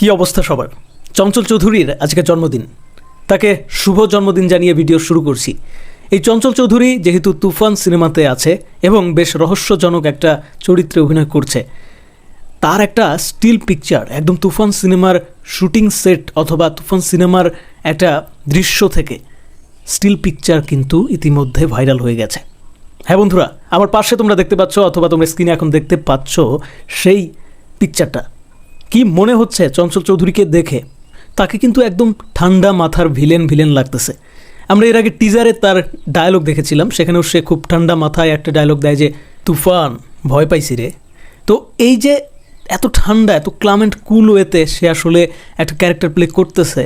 কি অবস্থা সবার? চঞ্চল চৌধুরীর আজকে জন্মদিন। তাকে শুভ জন্মদিন জানিয়ে ভিডিও শুরু করছি। এই চঞ্চল চৌধুরী যেহেতু তুফান সিনেমাতে আছে এবং বেশ রহস্যজনক একটা চরিত্রে অভিনয় করছে, তার একটা স্টিল পিকচার, একদম তুফান সিনেমার শুটিং সেট অথবা তুফান সিনেমার একটা দৃশ্য থেকে স্টিল পিকচার কিন্তু ইতিমধ্যে ভাইরাল হয়ে গেছে। হ্যাঁ বন্ধুরা, আমার পাশে তোমরা দেখতে পাচ্ছ অথবা তোমরা স্ক্রিনে এখন দেখতে পাচ্ছ সেই পিকচারটা। কি মনে হচ্ছে চঞ্চল চৌধুরীকে দেখে? তাকে কিন্তু একদম ঠান্ডা মাথার ভিলেন ভিলেন লাগতেছে। আমরা এর আগে টিজারে তার ডায়লগ দেখেছিলাম, সেখানেও সে খুব ঠান্ডা মাথায় একটা ডায়লগ দেয় যে, তুফান, ভয় পাইছি রে। তো এই যে এত ঠান্ডা, এত ক্লামেন্ট কুল ওয়েতে সে আসলে একটা ক্যারেক্টার প্লে করতেছে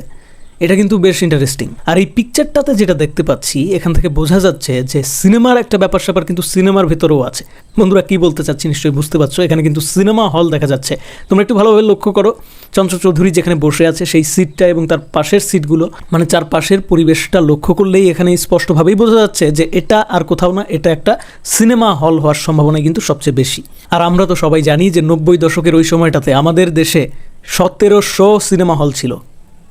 এটা কিন্তু বেশ ইন্টারেস্টিং আর এই পিকচারটাতে যেটা দেখতে পাচ্ছি, এখান থেকে বোঝা যাচ্ছে যে সিনেমার একটা ব্যাপার স্যাপার কিন্তু সিনেমার ভেতরেও আছে। বন্ধুরা কি বলতে চাচ্ছি নিশ্চয়ই বুঝতে পারছ? এখানে কিন্তু সিনেমা হল দেখা যাচ্ছে। তোমরা একটু ভালোভাবে লক্ষ্য করো। চঞ্চল চৌধুরী যেখানে বসে আছে, সেই সিটটা এবং তার পাশের সিটগুলো মানে চারপাশের পরিবেশটা লক্ষ্য করলেই এখানে স্পষ্টভাবেই বোঝা যাচ্ছে যে এটা আর কোথাও না, এটা একটা সিনেমা হল হওয়ার সম্ভাবনা কিন্তু সবচেয়ে বেশি। আর আমরা তো সবাই জানি যে নব্বই দশকের ওই সময়টাতে আমাদের দেশে সতেরোশো সিনেমা হল ছিল।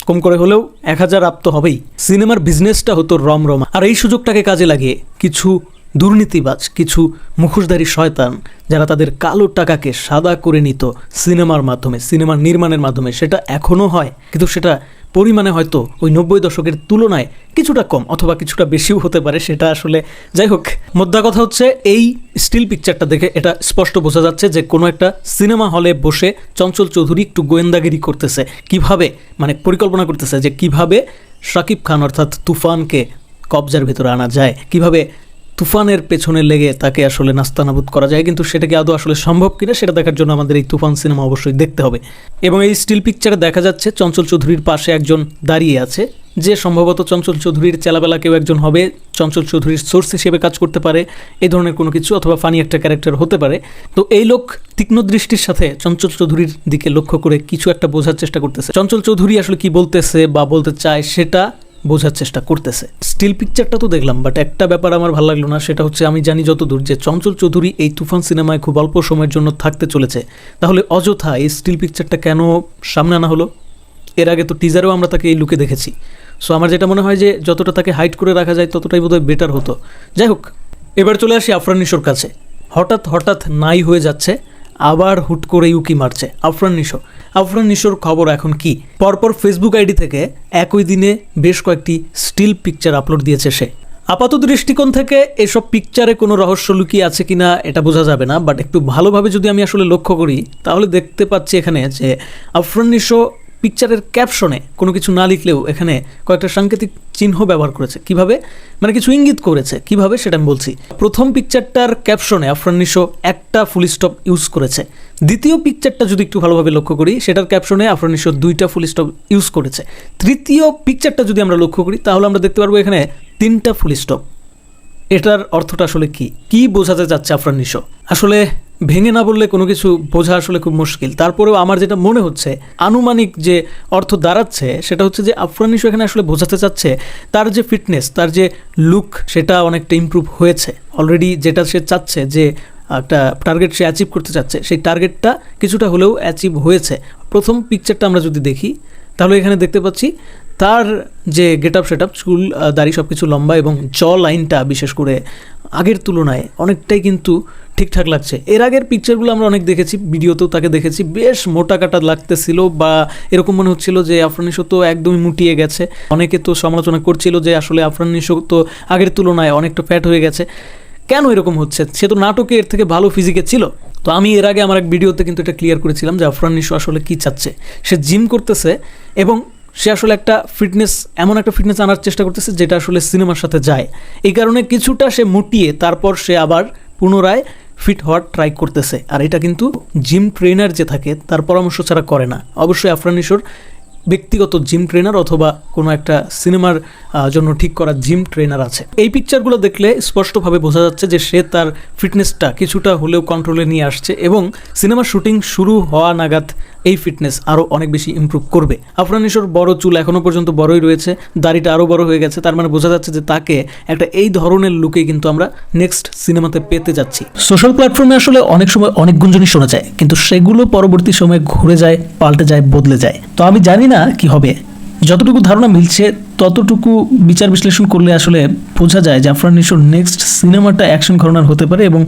কম করে হলেও এক হাজার আপ তো হবেই। সিনেমার বিজনেসটা হতো রমরমা। আর এই সুযোগটাকে কাজে লাগিয়ে কিছু দুর্নীতিবাজ, কিছু মুখোশধারী শয়তান, যারা তাদের কালো টাকাকে সাদা করে নিত সিনেমার মাধ্যমে, সিনেমার নির্মাণের মাধ্যমে, সেটা এখনও হয়। কিন্তু সেটা পরিমাণে হয়তো ওই নব্বই দশকের তুলনায় কিছুটা কম অথবা কিছুটা বেশিও হতে পারে সেটা আসলে, যাই হোক। মোদ্দা কথা হচ্ছে, এই স্টিল পিকচারটা দেখে এটা স্পষ্ট বোঝা যাচ্ছে যে কোনো একটা সিনেমা হলে বসে চঞ্চল চৌধুরী একটু গোয়েন্দাগিরি করতেছে। কীভাবে? মানে পরিকল্পনা করতেছে যে কীভাবে শাকিব খান অর্থাৎ তুফানকে কবজার ভেতরে আনা যায়? কীভাবে তুফানের পেছনে লেগে তাকে আসলে নাস্তানাবুদ করা যায়, কিন্তু সেটা কি আদৌ আসলে সম্ভব কিনা সেটা দেখার জন্য আমাদের এই তুফান সিনেমা অবশ্যই দেখতে হবে। এবং এই স্টিল পিকচারে দেখা যাচ্ছে চঞ্চল চৌধুরীর পাশে একজন দাঁড়িয়ে আছে, যে সম্ভবত চঞ্চল চৌধুরীর চেলাবেলা কেউ একজন হবে, চঞ্চল চৌধুরীর সোর্স হিসেবে কাজ করতে পারে এই ধরনের কোনো কিছু অথবা ফানি একটা ক্যারেক্টার হতে পারে। তো এই লোক তীক্ষ্ণ দৃষ্টির সাথে চঞ্চল চৌধুরীর দিকে লক্ষ্য করে কিছু একটা বোঝার চেষ্টা করতেছে। চঞ্চল চৌধুরী আসলে কি বলতেছে বা বলতে চায় সেটা বোঝার চেষ্টা করতেছে। স্টিল পিকচারটা তো দেখলাম বাট একটা ব্যাপার আমার ভালো লাগল না, সেটা হচ্ছে আমি জানি যতদূর যে চঞ্চল চৌধুরী এই তুফান সিনেমায় খুব অল্প সময়ের জন্য থাকতে চলেছে। তাহলে অযথা এই স্টিল পিকচারটা কেন সামনে আনা হলো? এর আগে তো টিজারেও আমরা তাকে এই লুকে দেখেছি। সো আমার যেটা মনে হয় যে যতটা তাকে হাইট করে রাখা যায়, ততটাই বোধহয় বেটার হতো। যাই হোক, এবার চলে আসি আফরান নিশোর কাছে। হঠাৎ হঠাৎ নাই হয়ে যাচ্ছে, আবার হুট করে উকি মারছে আফরান নিশো। আফরান নিশোর খবর এখন কি? পরপর ফেসবুক আইডি থেকে একই দিনে বেশ কয়েকটি স্টিল পিকচার আপলোড দিয়েছে সে। আপাত দৃষ্টিকোণ থেকে এসব পিকচারে কোনো রহস্য লুকিয়ে আছে কিনা এটা বোঝা যাবে না বাট একটু ভালোভাবে যদি আমি আসলে লক্ষ্য করি, তাহলে দেখতে পাচ্ছি এখানে যে আফরান নিশো পিকচারের ক্যাপশনে কোনো কিছু না লিখলেও এখানে কয়েকটা সাংকেতিক চিহ্ন ব্যবহার করেছে। কীভাবে? মানে কিছু ইঙ্গিত করেছে। কীভাবে? সেটা আমি বলছি। প্রথম পিকচারটার ক্যাপশনে আফরান নিশো একটা ফুল স্টপ ইউজ করেছে। দ্বিতীয় পিকচারটা যদি একটু ভালোভাবে লক্ষ্য করি, সেটার ক্যাপশনে আফরান নিশো দুইটা ফুল স্টপ ইউজ করেছে। তৃতীয় পিকচারটা যদি আমরা লক্ষ্য করি, তাহলে আমরা দেখতে পারব এখানে তিনটা ফুল স্টপ এটার অর্থটা আসলে কি? কি বোঝাতে চাচ্ছে আফরান নিশো? আসলে ভেঙে না বললে কোনো কিছু বোঝা আসলে খুব মুশকিল। তারপরেও আমার যেটা মনে হচ্ছে, আনুমানিক যে অর্থ দাঁড়াচ্ছে, সেটা হচ্ছে যে আফরান এখানে আসলে বোঝাতে চাচ্ছে, তার যে ফিটনেস, তার যে লুক, সেটা অনেকটা ইমপ্রুভ হয়েছে। অলরেডি যেটা সে চাচ্ছে, যে একটা টার্গেট সে অ্যাচিভ করতে চাচ্ছে, সেই টার্গেটটা কিছুটা হলেও অ্যাচিভ হয়েছে। প্রথম পিকচারটা আমরা যদি দেখি, তাহলে এখানে দেখতে পাচ্ছি তার যে গেট আপ সেট আপ চুল দাড়ি সব কিছু লম্বা এবং জ লাইনটা বিশেষ করে আগের তুলনায় অনেকটাই কিন্তু ঠিকঠাক লাগছে। এর আগের পিকচারগুলো আমরা অনেক দেখেছি, ভিডিওতেও তাকে দেখেছি, বেশ মোটা কাটা লাগতেছিল বা এরকম মনে হচ্ছিল যে আফরান নিশো তো একদমই মুটিয়ে গেছে। অনেকে তো সমালোচনা করছিল যে আসলে আফরান নিশো তো আগের তুলনায় অনেকটা ফ্যাট হয়ে গেছে। কেন এরকম হচ্ছে? সে তো নাটকে এর থেকে ভালো ফিজিকে ছিল। তো আমি এর আগে আমার এক ভিডিওতে কিন্তু এটা ক্লিয়ার করেছিলাম যে আফরান নিশো আসলে কী চাচ্ছে। সে জিম করতেছে এবং সে আসলে একটা ফিটনেস এমন একটা ফিটনেস আনার চেষ্টা করতেছে যেটা আসলে সিনেমার সাথে যায়। এই কারণে কিছুটা সে মুটিয়ে তারপর সে আবার পুনরায় ফিট হওয়ার ট্রাই করতেছে। আর এটা কিন্তু জিম ট্রেনার যে থাকে, তার পরামর্শ ছাড়া করে না। অবশ্যই আফরান ব্যক্তিগত জিম ট্রেনার অথবা কোনো একটা সিনেমার জন্য ঠিক করা জিম ট্রেনার আছে। এই পিকচারগুলো দেখলে স্পষ্টভাবে বোঝা যাচ্ছে যে সে তার ফিটনেসটা কিছুটা হলেও কন্ট্রোলে নিয়ে আসছে এবং সিনেমার শুটিং শুরু হওয়া নাগাদ এই ফিটনেস আরও অনেক বেশি ইমপ্রুভ করবে। আফরান নিশোর বড় চুল এখনও পর্যন্ত বড়ই রয়েছে, দাড়িটা আরও বড় হয়ে গেছে, তার মানে বোঝা যাচ্ছে যে তাকে একটা এই ধরনের লুকে কিন্তু আমরা নেক্সট সিনেমাতে পেতে যাচ্ছি। সোশ্যাল প্ল্যাটফর্মে আসলে অনেক সময় অনেক গুঞ্জনই শোনা যায়, কিন্তু সেগুলো পরবর্তী সময়ে ঘুরে যায়, পাল্টে যায়, বদলে যায়। তো আমি জানি না কি হবে? যতটুকু ধারণা মিলছে, ততটুকু বিচার বিশ্লেষণ করলে আসলে বোঝা যায় যে আফরান নিশোর নেক্সট সিনেমাটা অ্যাকশন ঘটনার হতে পারে এবং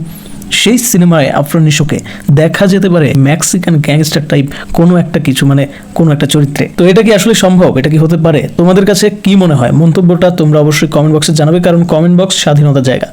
সেই সিনেমায় আফরান নিশোকে দেখা যেতে পারে মেক্সিকান গ্যাংস্টার টাইপ কোনো একটা কিছু মানে কোনো একটা চরিত্রে। তো এটা কি আসলে সম্ভব? এটা কি হতে পারে? তোমাদের কাছে কি মনে হয়? মন্তব্যটা তোমরা অবশ্যই কমেন্ট বক্সে জানাবে, কারণ কমেন্ট বক্স স্বাধীনতার জায়গা।